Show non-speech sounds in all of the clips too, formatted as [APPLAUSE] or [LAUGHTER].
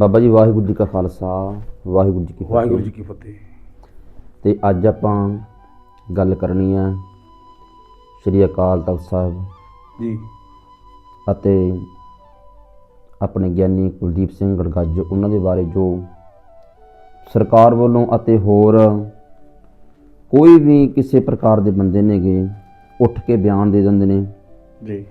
ਬਾਬਾ ਜੀ ਵਾਹਿਗੁਰੂ ਜੀ ਕਾ ਖਾਲਸਾ ਵਾਹਿਗੁਰੂ ਜੀ ਕੀ ਫਤਿਹ। ਵਾਹਿਗੁਰੂ ਜੀ ਕੀ ਫਤਿਹ। ਤੇ ਅੱਜ ਆਪਾਂ ਗੱਲ ਕਰਨੀ ਹੈ ਸ੍ਰੀ ਅਕਾਲ ਤਖਤ ਸਾਹਿਬ ਜੀ। ਅਤੇ ਆਪਣੇ ਗਿਆਨੀ ਕੁਲਦੀਪ ਸਿੰਘ ਗੜਗੱਜ ਉਹਨਾਂ ਦੇ ਬਾਰੇ ਜੋ ਸਰਕਾਰ ਵੱਲੋਂ ਅਤੇ ਹੋਰ ਕੋਈ ਵੀ ਕਿਸੇ ਪ੍ਰਕਾਰ ਦੇ ਬੰਦੇ ਨੇਗੇ ਉੱਠ ਕੇ ਬਿਆਨ ਦੇ ਦਿੰਦੇ ਨੇ। ਜੀ।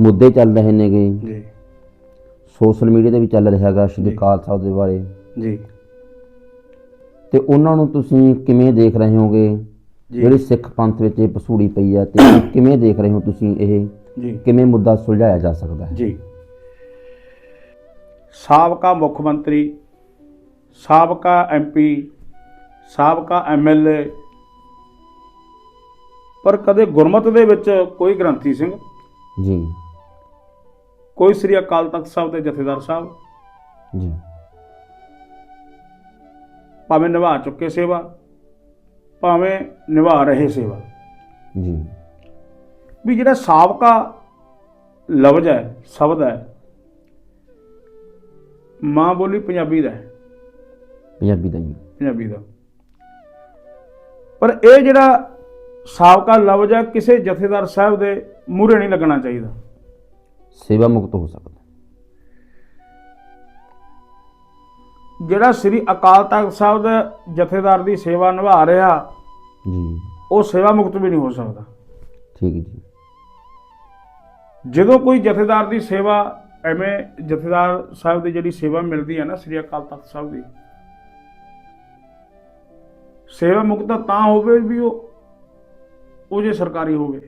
ਮੁੱਦੇ ਚੱਲ ਰਹੇ ਨੇਗੇ। ਜੀ। ਸੋਸ਼ਲ ਮੀਡੀਆ ਤੇ ਵੀ ਚੱਲ ਰਿਹਾ ਹੈਗਾ ਸ੍ਰੀ ਅਕਾਲ ਸਾਹਿਬ ਦੇ ਬਾਰੇ। ਜੀ। ਤੇ ਉਹਨਾਂ ਨੂੰ ਤੁਸੀਂ ਕਿਵੇਂ ਦੇਖ ਰਹੇ ਹੋਗੇ। ਜਿਹੜੀ ਸਿੱਖ ਪੰਥ ਵਿੱਚ ਇਹ ਪਸੂੜੀ ਪਈ ਹੈ ਤੇ [COUGHS] ਕਿਵੇਂ ਦੇਖ ਰਹੇ ਹੋ ਤੁਸੀਂ ਇਹ? ਜੀ। ਕਿਵੇਂ ਮੁੱਦਾ ਸੁਲਝਾਇਆ ਜਾ ਸਕਦਾ ਹੈ? ਜੀ। ਸਾਬਕਾ ਮੁੱਖ ਮੰਤਰੀ ਸਾਬਕਾ ਐਮਪੀ ਸਾਬਕਾ ਐਮਐਲਏ ਪਰ ਕਦੇ ਗੁਰਮਤ ਦੇ ਵਿੱਚ ਕੋਈ ਗ੍ਰੰਥੀ ਸਿੰਘ ਜੀ। ਕੋਈ ਸ੍ਰੀ ਅਕਾਲ ਤਖਤ ਸਾਹਿਬ ਦੇ ਜਥੇਦਾਰ ਸਾਹਿਬ। ਜੀ। ਭਾਵੇਂ ਨਿਭਾ ਚੁੱਕੇ ਸੇਵਾ ਭਾਵੇਂ ਨਿਭਾ ਰਹੇ ਸੇਵਾ। ਜੀ। ਵੀ ਜਿਹੜਾ ਸਾਬਕਾ ਲਫ਼ਜ਼ ਹੈ ਸ਼ਬਦ ਹੈ ਮਾਂ ਬੋਲੀ ਪੰਜਾਬੀ ਦਾ ਹੈ। ਪੰਜਾਬੀ ਦਾ ਜੀ। ਪੰਜਾਬੀ ਦਾ। ਪਰ ਇਹ ਜਿਹੜਾ ਸਾਬਕਾ ਲਫ਼ਜ਼ ਹੈ ਕਿਸੇ ਜਥੇਦਾਰ ਸਾਹਿਬ ਦੇ ਮੂਹਰੇ ਨਹੀਂ ਲੱਗਣਾ ਚਾਹੀਦਾ। ਸੇਵਾ ਮੁਕਤ ਹੋ ਸਕਦਾ ਜਿਹੜਾ ਸ੍ਰੀ ਅਕਾਲ ਤਖਤ ਸਾਹਿਬ ਦੇ ਜਥੇਦਾਰ ਦੀ ਸੇਵਾ ਨਿਭਾ ਰਿਹਾ ਜੀ। ਉਹ ਸੇਵਾ ਮੁਕਤ ਵੀ ਨਹੀਂ ਹੋ ਸਕਦਾ। ਠੀਕ ਹੈ ਜੀ। ਜਦੋਂ ਕੋਈ ਜਥੇਦਾਰ ਦੀ ਸੇਵਾ ਐਵੇਂ ਜਥੇਦਾਰ ਸਾਹਿਬ ਦੀ ਜਿਹੜੀ ਸੇਵਾ ਮਿਲਦੀ ਹੈ ਨਾ ਸ੍ਰੀ ਅਕਾਲ ਤਖਤ ਸਾਹਿਬ ਦੀ ਸੇਵਾ ਮੁਕਤ ਤਾਂ ਹੋਵੇ ਵੀ ਉਹ ਉਹ ਜੇ ਸਰਕਾਰੀ ਹੋਵੇ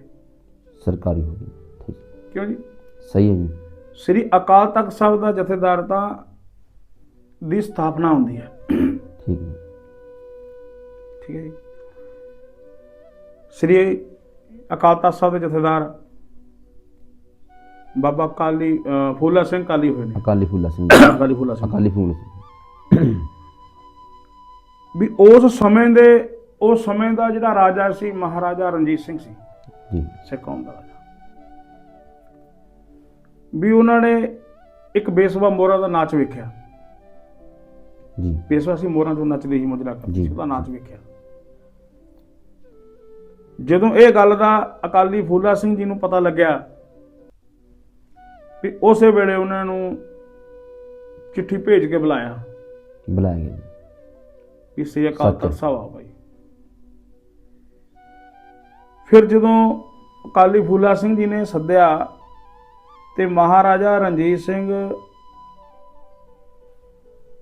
ਸਰਕਾਰੀ ਹੋ ਗਈ ਠੀਕ। ਕਿਉਂ ਜੀ? ਸਹੀ ਹੈ ਜੀ। ਸ੍ਰੀ ਅਕਾਲ ਤਖਤ ਸਾਹਿਬ ਦਾ ਜਥੇਦਾਰ ਤਾਂ ਦੀ ਸਥਾਪਨਾ ਹੁੰਦੀ ਹੈ। ਠੀਕ ਹੈ। ਠੀਕ ਹੈ ਜੀ। ਸ੍ਰੀ ਅਕਾਲ ਤਖਤ ਸਾਹਿਬ ਦੇ ਜਥੇਦਾਰ ਬਾਬਾ ਕਾਲੀ ਫੂਲਾ ਸਿੰਘ ਕਾਲੀ ਹੋਏ ਨੇ। ਅਕਾਲੀ ਫੂਲਾ ਸਿੰਘ। ਜੀ। ਕਾਲੀ ਫੂਲਾ ਸਿੰਘ। ਅਕਾਲੀ ਫੂਲ ਸਿੰਘ। ਵੀ ਉਸ ਸਮੇਂ ਦੇ ਉਸ ਸਮੇਂ ਦਾ ਜਿਹੜਾ ਰਾਜਾ ਸੀ ਮਹਾਰਾਜਾ ਰਣਜੀਤ ਸਿੰਘ ਸੀ। ਜੀ। ਸਿੱਖ ਕੌਮ ਦਾ ਵੀ ਉਹਨਾਂ ਨੇ ਇੱਕ ਬੇਸਵਾ ਮੋਰਾ ਦਾ ਨਾਚ ਵੇਖਿਆ। ਜੀ। ਪੇਸ਼ਵਾ ਸੀ ਮੋਰਾਂ ਤੋਂ ਨੱਚਦੇ ਸੀ ਮੁਜਰਾ ਕਰਦੇ। ਸੀ ਉਹਦਾ ਨਾਚ ਵੇਖਿਆ। ਜਦੋਂ ਇਹ ਗੱਲ ਦਾ ਅਕਾਲੀ ਫੂਲਾ ਸਿੰਘ ਜੀ ਨੂੰ ਪਤਾ ਲੱਗਿਆ ਵੀ ਉਸੇ ਵੇਲੇ ਉਹਨਾਂ ਨੂੰ ਚਿੱਠੀ ਭੇਜ ਕੇ ਬੁਲਾਇਆ। ਬੁਲਾਇਆ ਗਿਆ। ਜੀ ਵੀ ਸ੍ਰੀ ਅਕਾਲ। ਤਖਤ ਸਾਹਿਬ ਆ ਭਾਈ ਫਿਰ ਜਦੋਂ ਅਕਾਲੀ ਫੂਲਾ ਸਿੰਘ ਜੀ ਨੇ ਸੱਦਿਆ ਤੇ ਮਹਾਰਾਜਾ ਰਣਜੀਤ ਸਿੰਘ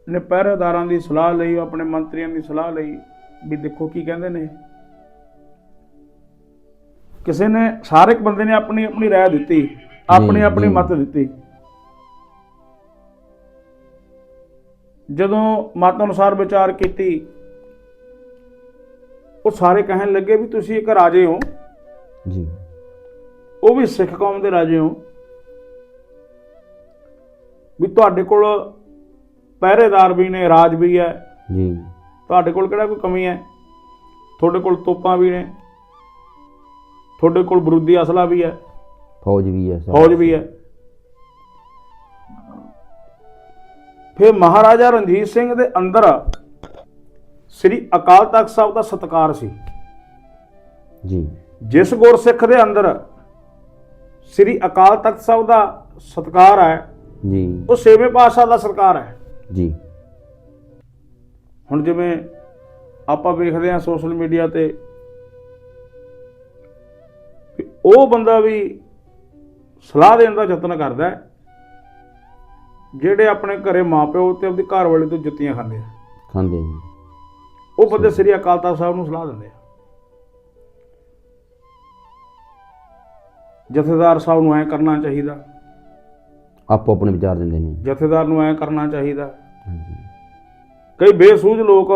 ਨੇ ਪਹਿਰੇਦਾਰਾਂ ਦੀ ਸਲਾਹ ਲਈ ਆਪਣੇ ਮੰਤਰੀਆਂ ਦੀ ਸਲਾਹ ਲਈ ਵੀ ਦੇਖੋ ਕੀ ਕਹਿੰਦੇ ਨੇ ਕਿਸੇ ਨੇ ਸਾਰੇ ਇੱਕ ਬੰਦੇ ਨੇ ਆਪਣੀ ਆਪਣੀ رائے ਦਿੱਤੀ ਆਪਣੀ ਆਪਣੀ ਜੀ। ਮਤ ਦਿੱਤੀ ਜਦੋਂ ਮਤ ਅਨੁਸਾਰ ਵਿਚਾਰ ਕੀਤੀ ਉਹ ਸਾਰੇ ਕਹਿਣ ਲੱਗੇ ਵੀ ਤੁਸੀਂ ਇੱਕ ਰਾਜੇ ਹੋ ਜੀ ਉਹ ਵੀ ਸਿੱਖ ਕੌਮ ਦੇ ਰਾਜੇ ਹੋ ਵੀ ਤੁਹਾਡੇ ਕੋਲ ਪਹਿਰੇਦਾਰ ਵੀ ਨੇ ਰਾਜ ਵੀ ਹੈ। ਜੀ। ਤੁਹਾਡੇ ਕੋਲ ਕਿਹੜਾ ਕੋਈ ਕਮੀ ਹੈ? ਤੁਹਾਡੇ ਕੋਲ ਤੋਪਾਂ ਵੀ ਨੇ। ਤੁਹਾਡੇ ਕੋਲ ਬਰੂਦੀ ਅਸਲਾ ਵੀ ਹੈ। ਫੌਜ ਵੀ ਹੈ। ਫੌਜ ਵੀ ਹੈ। ਫਿਰ ਮਹਾਰਾਜਾ ਰਣਜੀਤ ਸਿੰਘ ਦੇ ਅੰਦਰ ਸ੍ਰੀ ਅਕਾਲ ਤਖਤ ਸਾਹਿਬ ਦਾ ਸਤਕਾਰ ਸੀ। ਜੀ। ਜਿਸ ਗੁਰਸਿੱਖ ਦੇ ਅੰਦਰ ਸ੍ਰੀ ਅਕਾਲ ਤਖਤ ਸਾਹਿਬ ਦਾ ਸਤਕਾਰ ਹੈ ਜੀ। ਉਹ ਛੇਵੇਂ ਪਾਤਸ਼ਾਹ ਦਾ ਸਰਕਾਰ ਹੈ। ਜੀ। ਹੁਣ ਜਿਵੇਂ ਆਪਾਂ ਵੇਖਦੇ ਹਾਂ ਸੋਸ਼ਲ ਮੀਡੀਆ ਤੇ ਉਹ ਬੰਦਾ ਵੀ ਸਲਾਹ ਦੇਣ ਦਾ ਯਤਨ ਕਰਦਾ ਜਿਹੜੇ ਆਪਣੇ ਘਰੇ ਮਾਪਿਓ ਤੇ ਆਪਣੀ ਘਰ ਵਾਲੇ ਤੋਂ ਜੁੱਤੀਆਂ ਖਾਂਦੇ ਆ। ਖਾਂਦੇ ਆ ਜੀ। ਉਹ ਬੰਦੇ ਸ੍ਰੀ ਅਕਾਲ ਤਖਤ ਸਾਹਿਬ ਨੂੰ ਸਲਾਹ ਦਿੰਦੇ ਆ। ਜਥੇਦਾਰ ਸਾਹਿਬ ਨੂੰ ਐ ਕਰਨਾ ਚਾਹੀਦਾ। ਆਪੋ ਆਪਣੇ ਵਿਚਾਰ ਦਿੰਦੇ ਨੇ। ਜਥੇਦਾਰ ਨੂੰ ਐ ਕਰਨਾ ਚਾਹੀਦਾ। ਕਈ ਬੇਸੂਝ ਲੋਕ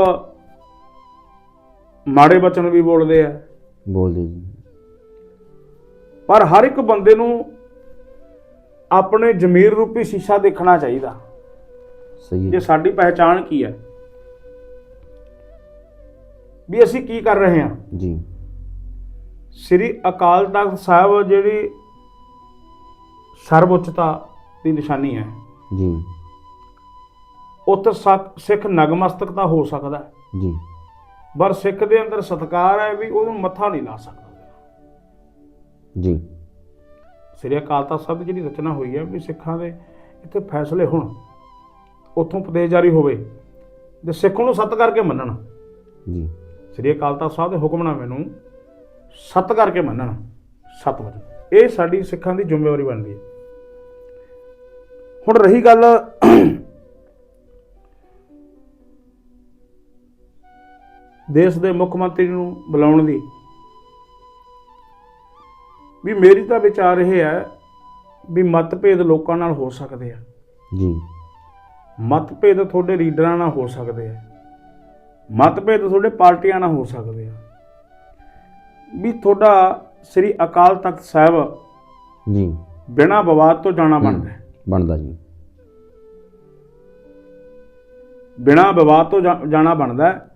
ਮਾੜੇ ਬਚਨ ਵੀ ਬੋਲਦੇ ਆ। ਬੋਲਦੇ ਜੀ। ਪਰ ਹਰ ਇੱਕ ਬੰਦੇ ਨੂੰ ਆਪਣੇ ਜ਼ਮੀਰ ਰੂਪੀ ਸ਼ੀਸ਼ਾ ਦੇਖਣਾ ਚਾਹੀਦਾ। ਸਹੀ ਜੇ ਸਾਡੀ ਪਹਿਚਾਣ ਕੀ ਹੈ? ਵੀ ਅਸੀਂ ਕੀ ਕਰ ਰਹੇ ਹਾਂ? ਜੀ। ਸ੍ਰੀ ਅਕਾਲ ਤਖਤ ਸਾਹਿਬ ਜਿਹੜੀ ਸਰਵਉੱਚਤਾ ਦੀ ਨਿਸ਼ਾਨੀ ਹੈ। ਜੀ। ਉੱਥੇ ਸੱਤ- ਸਿੱਖ ਨਗਮਸਤਕ ਤਾਂ ਹੋ ਸਕਦਾ ਹੈ, ਜੀ। ਪਰ ਸਿੱਖ ਦੇ ਅੰਦਰ ਸਤਕਾਰ ਹੈ ਵੀ ਉਹਨੂੰ ਮੱਥਾ ਨਹੀਂ ਲਾ ਸਕਦਾ। ਜੀ। ਸ੍ਰੀ ਅਕਾਲ ਤਖਤ ਸਾਹਿਬ ਦੀ ਜਿਹੜੀ ਰਚਨਾ ਹੋਈ ਹੈ ਵੀ ਸਿੱਖਾਂ ਦੇ ਇੱਥੇ ਫੈਸਲੇ ਹੋਣ ਉੱਥੋਂ ਉਪਦੇਸ਼ ਜਾਰੀ ਹੋਵੇ ਤੇ ਸਿੱਖ ਨੂੰ ਸੱਤ ਕਰਕੇ ਮੰਨਣ। ਜੀ। ਸ੍ਰੀ ਅਕਾਲ ਤਖਤ ਸਾਹਿਬ ਦੇ ਹੁਕਮਨਾਮੇ ਨੂੰ ਸੱਤ ਕਰਕੇ ਮੰਨਣ। ਸੱਤ ਵਜੇ। ਇਹ ਸਾਡੀ ਸਿੱਖਾਂ ਦੀ ਜ਼ਿੰਮੇਵਾਰੀ ਬਣਦੀ ਹੈ। ਹੁਣ ਰਹੀ ਗੱਲ ਦੇਸ਼ ਦੇ ਮੁੱਖ ਮੰਤਰੀ ਨੂੰ ਬੁਲਾਉਣ ਦੀ। ਵੀ ਮੇਰੀ ਤਾਂ ਵਿਚਾਰ ਇਹ ਹੈ ਵੀ ਮਤਭੇਦ ਲੋਕਾਂ ਨਾਲ ਹੋ ਸਕਦੇ ਆ। ਜੀ। ਮਤਭੇਦ ਤੁਹਾਡੇ ਲੀਡਰਾਂ ਨਾਲ ਹੋ ਸਕਦੇ ਆ। ਮਤਭੇਦ ਤੁਹਾਡੇ ਪਾਰਟੀਆਂ ਨਾਲ ਹੋ ਸਕਦੇ ਆ। ਵੀ ਤੁਹਾਡਾ ਸ੍ਰੀ ਅਕਾਲ ਤਖਤ ਸਾਹਿਬ ਜੀ। ਬਿਨਾਂ ਵਿਵਾਦ ਤੋਂ ਜਾਣਾ ਬਣਦਾ ਹੈ। ਬਣਦਾ ਜੀ। ਬਿਨਾਂ ਵਿਵਾਦ ਤੋਂ ਜਾਣਾ ਬਣਦਾ।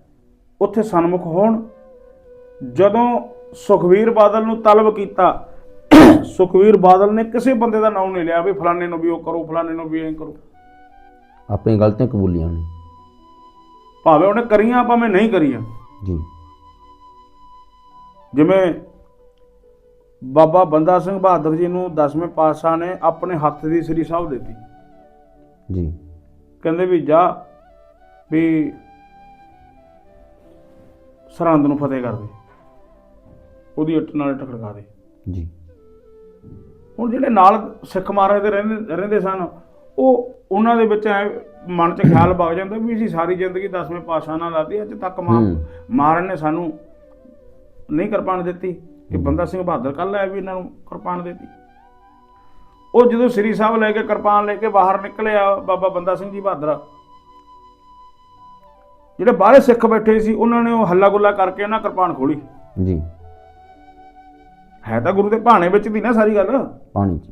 ਉੱਥੇ ਸਨਮੁਖ ਹੋਣ। ਜਦੋਂ ਸੁਖਵੀਰ ਬਾਦਲ ਨੂੰ ਤਲਬ ਕੀਤਾ ਸੁਖਵੀਰ ਬਾਦਲ ਨੇ ਕਿਸੇ ਬੰਦੇ ਦਾ ਨਾਮ ਨਹੀਂ ਲਿਆ ਵੀ ਫਲਾਣੇ ਨੂੰ ਵੀ ਉਹ ਕਰੋ ਫਲਾਣੇ ਨੂੰ ਵੀ ਐਂ ਕਰੋ। ਆਪਣੀ ਗਲਤੀਆਂ ਕਬੂਲੀਆਂ ਨੇ। ਭਾਵੇਂ ਉਹਨੇ ਕਰੀਆਂ ਭਾਵੇਂ ਨਹੀਂ ਕਰੀਆਂ। ਜੀ। ਜਿਵੇਂ ਬਾਬਾ ਬੰਦਾ ਸਿੰਘ ਬਹਾਦਰ ਜੀ ਨੂੰ 10ਵੇਂ ਪਾਤਸ਼ਾਹ ਨੇ ਆਪਣੇ ਹੱਥ ਦੀ ਸ੍ਰੀ ਸਾਹਿਬ ਦਿੱਤੀ। ਜੀ। ਕਹਿੰਦੇ ਵੀ ਜਾ ਵੀ ਸਰਹੰਦ ਨੂੰ ਫਤਿਹ ਕਰ ਦੇ। ਉਹਦੀ ਇੱਟ ਨਾਲ ਇੱਟ ਖੜਕਾ ਦੇ। ਜੀ। ਹੁਣ ਜਿਹੜੇ ਨਾਲ ਸਿੱਖ ਮਹਾਰਾਜ ਦੇ ਰਹਿੰਦੇ ਰਹਿੰਦੇ ਸਨ ਉਹ ਉਹਨਾਂ ਦੇ ਵਿੱਚ ਐ ਮਨ 'ਚ ਖਿਆਲ ਵਗ ਜਾਂਦਾ ਵੀ ਅਸੀਂ ਸਾਰੀ ਜ਼ਿੰਦਗੀ 10ਵੇਂ ਪਾਤਸ਼ਾਹ ਨਾਲ ਲਾਤੀ ਅੱਜ ਤੱਕ ਮਾਂ। ਮਹਾਰਾਜ ਨੇ ਸਾਨੂੰ ਨਹੀਂ ਕਿਰਪਾਨ ਦਿੱਤੀ। ਕਿ ਬੰਦਾ ਸਿੰਘ ਬਹਾਦਰ ਕੱਲ ਆਇਆ ਵੀ ਇਹਨਾਂ ਨੂੰ ਕਿਰਪਾਨ ਦਿੱਤੀ। ਉਹ ਜਦੋਂ ਸ੍ਰੀ ਸਾਹਿਬ ਲੈ ਕੇ ਕਿਰਪਾਨ ਲੈ ਕੇ ਬਾਹਰ ਨਿਕਲਿਆ ਬਾਬਾ ਬੰਦਾ ਸਿੰਘ ਜੀ ਬਹਾਦਰ। ਜਿਹੜੇ ਬਾਹਰੇ ਸਿੱਖ ਬੈਠੇ ਸੀ ਉਹਨਾਂ ਨੇ ਉਹ ਹੱਲਾ ਗੁੱਲਾ ਕਰਕੇ ਉਹਨਾਂ ਕਿਰਪਾਨ ਖੋਲੀ ਜੀ। ਹੈ ਤਾਂ ਗੁਰੂ ਦੇ ਭਾਣੇ ਵਿੱਚ ਦੀ ਨਾ ਸਾਰੀ ਗੱਲ। ਪਾਣੀ ਚ।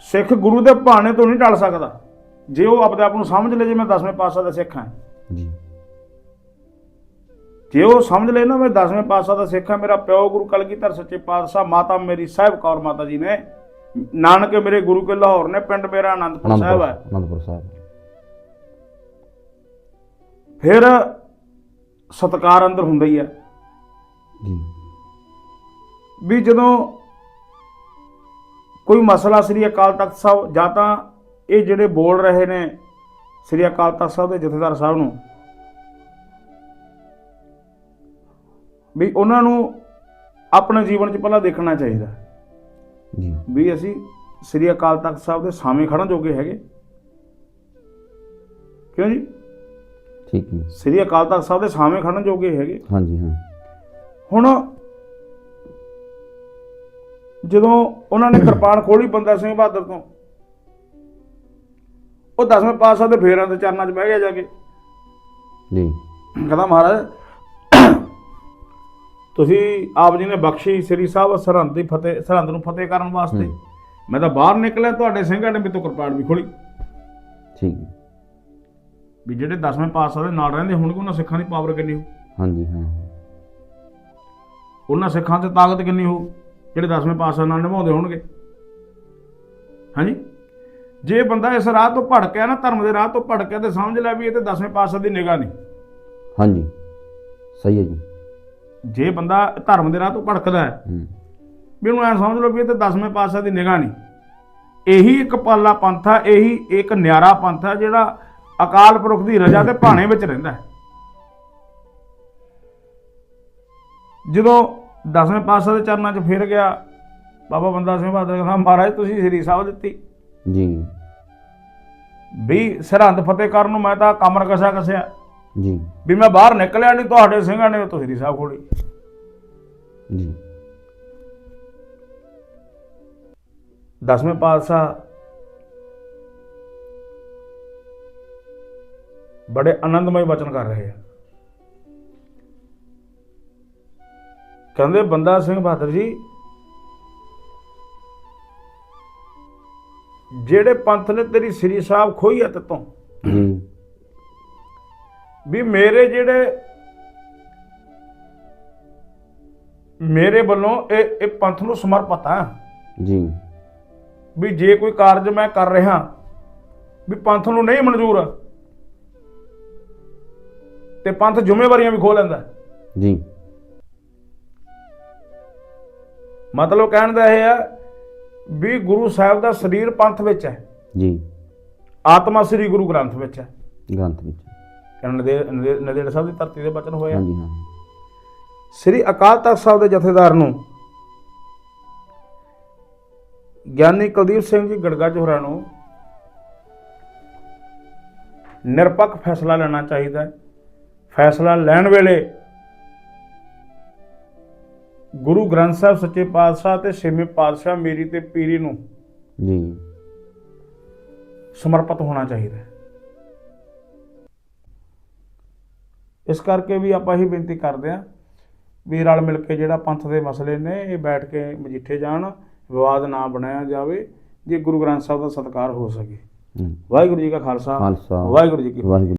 ਸਿੱਖ ਗੁਰੂ ਦੇ ਭਾਣੇ ਤੋਂ ਨਹੀਂ ਟਲ ਸਕਦਾ। ਜੇ ਉਹ ਆਪਣੇ ਆਪ ਨੂੰ ਸਮਝ ਲੇ ਜੇ ਮੈਂ 10ਵੇਂ ਪਾਤਸ਼ਾਹ ਦਾ ਸਿੱਖ ਹਾਂ। ਜੀ। ਜੇ ਉਹ ਸਮਝ ਲੈ ਨਾ ਮੈਂ 10ਵੇਂ ਪਾਤਸ਼ਾਹ ਦਾ ਸਿੱਖ ਹਾਂ ਮੇਰਾ ਪਿਓ ਗੁਰੂ ਕਲਗੀਧਰ ਸੱਚੇ ਪਾਤਸ਼ਾਹ ਮਾਤਾ ਮੇਰੀ ਸਾਹਿਬ ਕੌਰ ਮਾਤਾ ਜੀ ਨੇ ਨਾਨਕ ਮੇਰੇ ਗੁਰੂ ਕੇ ਲਾਹੌਰ ਨੇ ਪਿੰਡ ਮੇਰਾ ਆਨੰਦਪੁਰ ਸਾਹਿਬ ਹੈ। ਅਨੰਦਪੁਰ ਸਾਹਿਬ। ਫਿਰ ਸਤਕਾਰ ਅੰਦਰ ਹੁੰਦਾ ਹੀ ਹੈ। ਜੀ। ਵੀ ਜਦੋਂ ਕੋਈ ਮਸਲਾ ਸ੍ਰੀ ਅਕਾਲ ਤਖਤ ਸਾਹਿਬ ਜਾਂ ਤਾਂ ਇਹ ਜਿਹੜੇ ਬੋਲ ਰਹੇ ਨੇ ਸ੍ਰੀ ਅਕਾਲ ਤਖਤ ਸਾਹਿਬ ਦੇ ਜਥੇਦਾਰ ਸਾਹਿਬ ਨੂੰ ਵੀ ਉਹਨਾਂ ਨੂੰ ਆਪਣੇ ਜੀਵਨ 'ਚ ਪਹਿਲਾਂ ਦੇਖਣਾ ਚਾਹੀਦਾ। ਜੀ। ਵੀ ਅਸੀਂ ਸ੍ਰੀ ਅਕਾਲ ਤਖਤ ਸਾਹਿਬ ਦੇ ਸਾਹਮਣੇ ਖੜਨ ਜੋਗੇ ਹੈਗੇ। ਕਿਉਂ ਜੀ? ਠੀਕ ਜੀ ਸ੍ਰੀ ਅਕਾਲ ਤਖਤ ਸਾਹਿਬ ਦੇ ਸਾਹਮਣੇ ਖੜਨ ਜੋਗੇ ਹੈਗੇ। ਹਾਂਜੀ ਹਾਂ। ਹੁਣ ਜਦੋਂ ਉਹਨਾਂ ਨੇ ਕਿਰਪਾਨ ਖੋਲੀ ਬੰਦਾ ਸਿੰਘ ਬਹਾਦਰ ਤੋਂ ਉਹ ਦਸਵੇਂ ਪਾਤਸ਼ਾਹ ਦੇ ਫੇਰਾਂ ਦੇ ਚਰਨਾਂ 'ਚ ਬਹਿ ਗਿਆ ਜਾ ਕੇ। ਜੀ। ਕਹਿੰਦਾ ਮਹਾਰਾਜ ਤੁਸੀਂ ਆਪ ਜੀ ਨੇ ਬਖਸ਼ੀ ਸ੍ਰੀ ਸਾਹਿਬ ਸਰਹੰਦ ਦੀ ਫਤਿਹ ਸਰਹੰਦ ਨੂੰ ਫਤਿਹ ਕਰਨ ਵਾਸਤੇ। ਮੈਂ ਤਾਂ ਬਾਹਰ ਨਿਕਲਿਆ ਤੁਹਾਡੇ ਸਿੰਘਾਂ ਨੇ ਮੇਰੇ ਤੋਂ ਕਿਰਪਾਨ ਵੀ ਖੋਲੀ ਠੀਕ। ਵੀ ਜਿਹੜੇ ਦਸਵੇਂ ਪਾਤਸ਼ਾਹ ਦੇ ਨਾਲ ਰਹਿੰਦੇ ਹੋਣਗੇ ਉਹਨਾਂ ਸਿੱਖਾਂ ਦੀ ਪਾਵਰ ਕਿੰਨੀ ਹੋ ਹਾਂਜੀ ਹਾਂ। ਉਹਨਾਂ ਸਿੱਖਾਂ 'ਚ ਤਾਕਤ ਕਿੰਨੀ ਹੋ ਜਿਹੜੇ ਦਸਵੇਂ ਪਾਤਸ਼ਾਹ ਨਾਲ ਨਿਭਾਉਂਦੇ ਹੋਣਗੇ। ਹਾਂਜੀ? ਜੇ ਬੰਦਾ ਇਸ ਰਾਹ ਤੋਂ ਭੜਕਿਆ ਨਾ ਧਰਮ ਦੇ ਰਾਹ ਤੋਂ ਭੜਕਿਆ ਤੇ ਸਮਝ ਲੈ ਵੀ ਇਹ ਤੇ ਦਸਵੇਂ ਪਾਤਸ਼ਾਹ ਦੀ ਨਿਗਾਹ ਨਹੀਂ। ਹਾਂਜੀ। ਸਹੀ ਹੈ ਜੀ। ਜੇ ਬੰਦਾ ਧਰਮ ਦੇ ਰਾਹ ਤੋਂ ਭੜਕਦਾ ਹੈ ਹੂੰ। ਵੀ ਉਹਨੂੰ ਐ ਸਮਝ ਲਓ ਵੀ ਇਹ ਤੇ ਦਸਵੇਂ ਪਾਤਸ਼ਾਹ ਦੀ ਨਿਗਾਹ ਨਹੀਂ। ਇਹੀ ਇੱਕ ਪਾਲਾ ਪੰਥ ਆ ਇਹੀ ਇੱਕ ਨਿਆਰਾ ਪੰਥ ਆ ਜਿਹੜਾ ਅਕਾਲ ਪੁਰਖ ਦੀ ਰਜ਼ਾ ਤੇ ਭਾਣੇ ਵਿੱਚ ਰਹਿੰਦਾ ਹੈ। ਜਦੋਂ ਦਸਵੇਂ ਪਾਤਸ਼ਾਹ ਦੇ ਚਰਨਾਂ 'ਚ ਫਿਰ ਗਿਆ ਬਾਬਾ ਬੰਦਾ ਸਿੰਘ ਬਹਾਦਰ ਕਹਿੰਦਾ ਮਹਾਰਾਜ ਤੁਸੀਂ ਸ੍ਰੀ ਸਾਹਿਬ ਦਿੱਤੀ। ਜੀ। ਵੀ ਸਰਹੰਦ ਫਤਿਹ ਕਰਨ ਨੂੰ ਮੈਂ ਤਾਂ ਕਮਰ ਕਸਾ ਕਸਿਆ ਜੀ। ਵੀ ਮੈਂ ਬਾਹਰ ਨਿਕਲਿਆ ਨਹੀਂ ਤੁਹਾਡੇ ਸਿੰਘਾਂ ਨੇ ਤੋਂ ਸ੍ਰੀ ਸਾਹਿਬ ਖੋਲੀ। ਜੀ। ਦਸਵੇਂ ਪਾਤਸ਼ਾਹ ਬੜੇ ਆਨੰਦਮਈ ਵਚਨ ਕਰ ਰਹੇ ਆ। ਕਹਿੰਦੇ ਬੰਦਾ ਸਿੰਘ ਬਹਾਦਰ ਜੀ ਜਿਹੜੇ ਪੰਥ ਨੇ ਤੇਰੀ ਸ੍ਰੀ ਸਾਹਿਬ ਖੋਈ ਆ ਤੇਤੋਂ ਵੀ ਮੇਰੇ ਜਿਹੜੇ ਮੇਰੇ ਵੱਲੋਂ ਇਹ ਇਹ ਪੰਥ ਨੂੰ ਸਮਰਪਿਤ ਆ। ਜੀ। ਵੀ ਜੇ ਕੋਈ ਕਾਰਜ ਮੈਂ ਕਰ ਰਿਹਾ ਵੀ ਪੰਥ ਨੂੰ ਨਹੀਂ ਮਨਜ਼ੂਰ ਤੇ ਪੰਥ ਜ਼ਿੰਮੇਵਾਰੀਆਂ ਵੀ ਖੋ ਲੈਂਦਾ। ਜੀ। ਮਤਲਬ ਕਹਿਣ ਦਾ ਇਹ ਹੈ ਵੀ ਗੁਰੂ ਸਾਹਿਬ ਦਾ ਸਰੀਰ ਪੰਥ ਵਿੱਚ ਹੈ। ਜੀ। ਆਤਮਾ ਸ੍ਰੀ ਗੁਰੂ ਗ੍ਰੰਥ ਵਿੱਚ ਹੈ। ਗ੍ਰੰਥ ਵਿੱਚ। ਕਹਿੰਦੇ ਨਦੇ- ਨਦੇ- ਨੰਦੇੜ ਸਾਹਿਬ ਦੀ ਧਰਤੀ ਦੇ ਬਚਨ ਹੋਏ ਆ। ਹਾਂਜੀ ਹਾਂ ਸ੍ਰੀ ਅਕਾਲ ਤਖਤ ਸਾਹਿਬ ਦੇ ਜਥੇਦਾਰ ਨੂੰ ਗਿਆਨੀ ਕੁਲਦੀਪ ਸਿੰਘ ਜੀ ਗੜਗੱਜ ਹੋਰਾਂ ਨੂੰ ਨਿਰਪੱਖ ਫੈਸਲਾ ਲੈਣਾ ਚਾਹੀਦਾ ਹੈ। ਫੈਸਲਾ ਲੈਣ ਵੇਲੇ ਗੁਰੂ ਗ੍ਰੰਥ ਸਾਹਿਬ ਸੱਚੇ ਪਾਤਸ਼ਾਹ ਤੇ ਛੇਵੇਂ ਪਾਤਸ਼ਾਹ ਮੇਰੀ ਤੇ ਪੀਰੀ ਨੂੰ ਜੀ। ਸਮਰਪਿਤ ਹੋਣਾ ਚਾਹੀਦਾ ਇਸ ਕਰਕੇ ਵੀ ਆਪਾਂ ਇਹੀ ਬੇਨਤੀ ਕਰਦੇ ਹਾਂ ਵੀ ਰਲ ਮਿਲ ਕੇ ਜਿਹੜਾ ਪੰਥ ਦੇ ਮਸਲੇ ਨੇ ਇਹ ਬੈਠ ਕੇ ਮਜੀਠੇ ਜਾਣ ਵਿਵਾਦ ਨਾ ਬਣਾਇਆ ਜਾਵੇ ਜੇ ਗੁਰੂ ਗ੍ਰੰਥ ਸਾਹਿਬ ਦਾ ਸਤਿਕਾਰ ਹੋ ਸਕੇ। ਵਾਹਿਗੁਰੂ ਜੀ ਕਾ ਖਾਲਸਾ। ਵਾਹਿਗੁਰੂ ਜੀ ਕੀ ਫਤਿਹ।